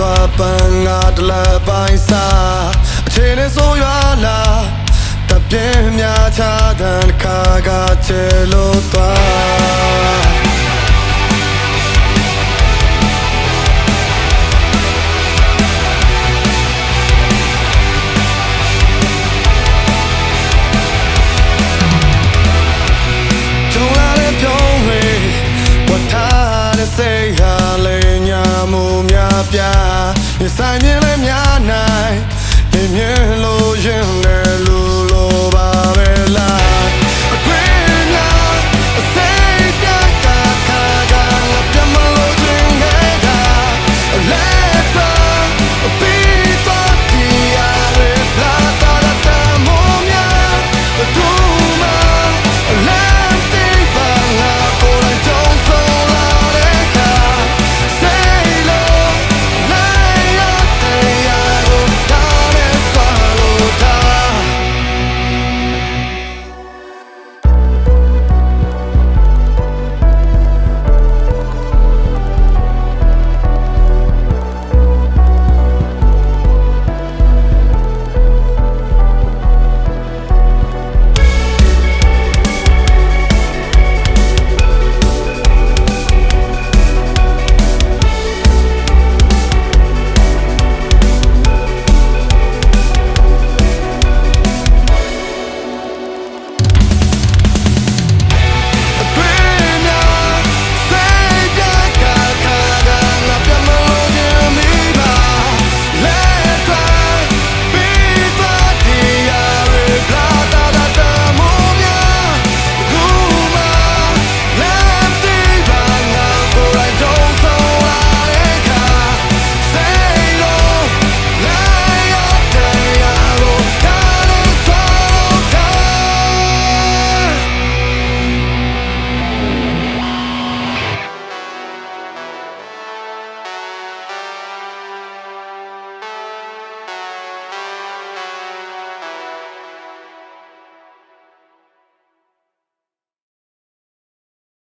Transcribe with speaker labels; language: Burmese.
Speaker 1: စွာပန်းငါတလပိုင်းစားအချိန်နဲ့ဆိုရွာလာတပြင်းများချတဲ့ခါကချေလို့သွား не